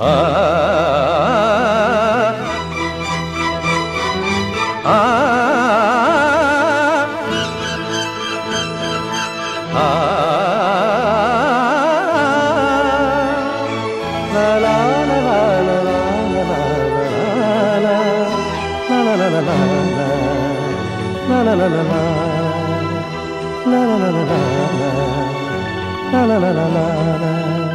la la la la la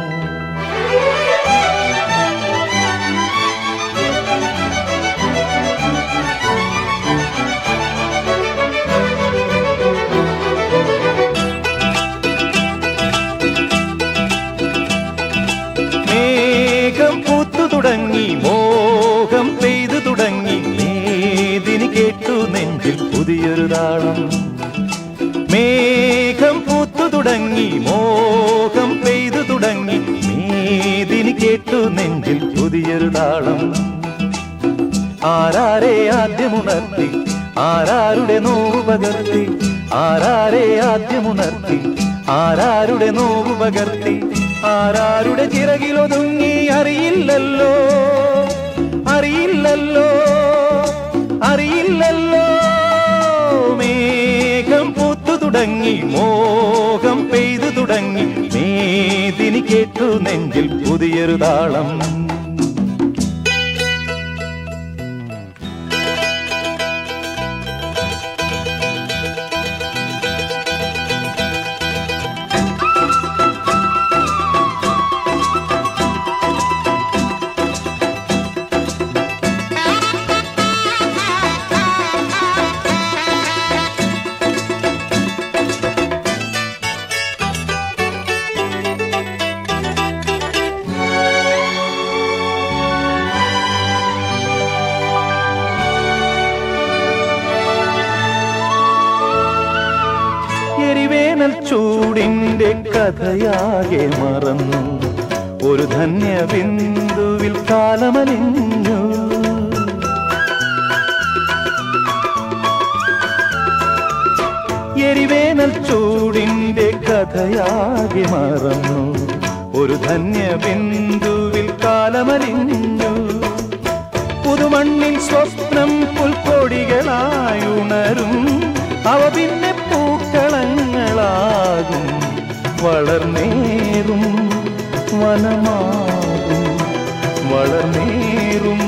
നെഞ്ചിൽ പുതിയൊരു താളം. മേഘം പൂത്തു തുടങ്ങി മോഹം പെയ്തു തുടങ്ങി മേതിന് കേട്ടു നെഞ്ചിൽ പുതിയൊരു താളം. ആരാരെ ആദ്യമുണർത്തി ആരാരുടെ നോവ് പകർത്തി ആരാരെ ആദ്യമുണർത്തി ആരാരുടെ നോവ് പകർത്തി ആരാരുടെ ചിറകിലൊതുങ്ങി അറിയില്ലല്ലോ അറിയില്ലല്ലോ. അറിയില്ലല്ലോ. മേഘം പൂത്തു തുടങ്ങി മോഹം പെയ്തു തുടങ്ങി. നീതിനി കേട്ടു നെഞ്ചിൽ പുതിയൊരു താളം. ചൂടിന്റെ കഥയാകെ മറന്നു. ഒരു ധന്യ ബിന്ദുവിൽ കാലമലിഞ്ഞു. എരിവേനൽ ചൂടിന്റെ കഥയാകെ മറന്നു. ഒരു ധന്യ ബിന്ദുവിൽ കാലമലിഞ്ഞു. പുതുമണ്ണിൽ സ്വപ്നം വളർന്നേറും വനമാകും വളർന്നേറും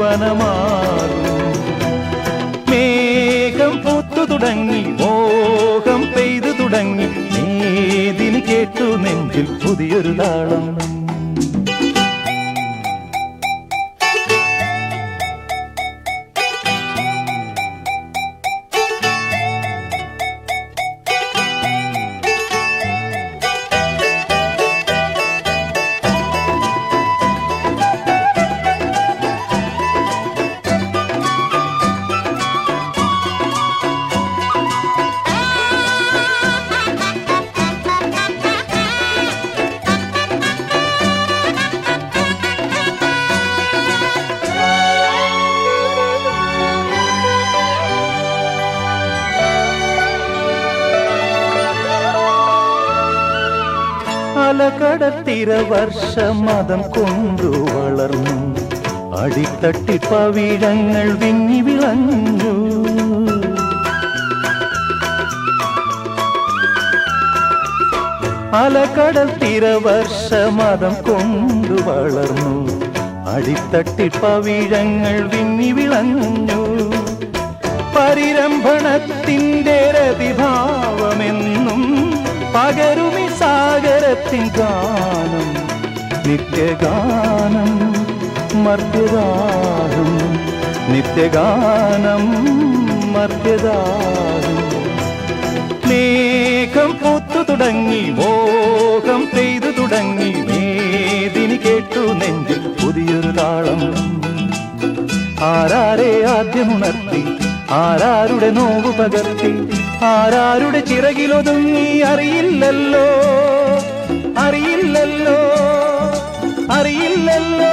വനമാകും. മേഘം പൂത്തു തുടങ്ങി മോഹം പെയ്തു തുടങ്ങി നീതിന് കേട്ടു നെഞ്ചിൽ പുതിയൊരു താളം. അലകടത്തിര വർഷമതം കൊണ്ടു വളർന്നു. അടിത്തട്ടി പവിഴങ്ങൾ വിങ്ങി വിളഞ്ഞു. അലകടൽ വർഷ മതം കൊണ്ടു വളർന്നു. അടിത്തട്ടി പവിഴങ്ങൾ വിങ്ങി വിളഞ്ഞു. പരിരംഭണത്തിന്റെ രതിഭാവമെന്നും പകരുമി സാഗരത്തിൻ ഗാനം നിത്യഗാനം മർദ്യദാനം നിത്യഗാനം മർദ്യദാനം മേഘം പൂത്തു തുടങ്ങി മോഹം പെയ്തു തുടങ്ങി മേദിനി കേട്ടു നെഞ്ചിൽ പുതിയൊരു താളം. ആരാരെ ആദ്യമുണർത്തി ആരാരുടെ നോവ് പകർത്തി ആരാരുടെ ചിറകിലൊതുങ്ങി അറിയില്ലല്ലോ. അറിയില്ലല്ലോ അറിയില്ലല്ലോ.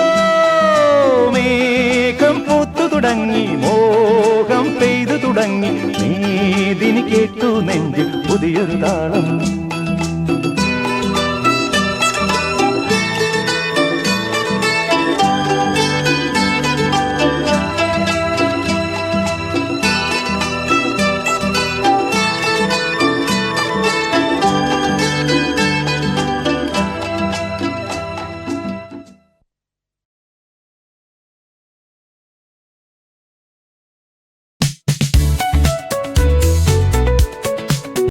മേഘം പൂത്തു തുടങ്ങി മോഹം പെയ്തു തുടങ്ങി. നീതിന് കേട്ടു നെഞ്ചിൽ പുതിയൊരു താളം.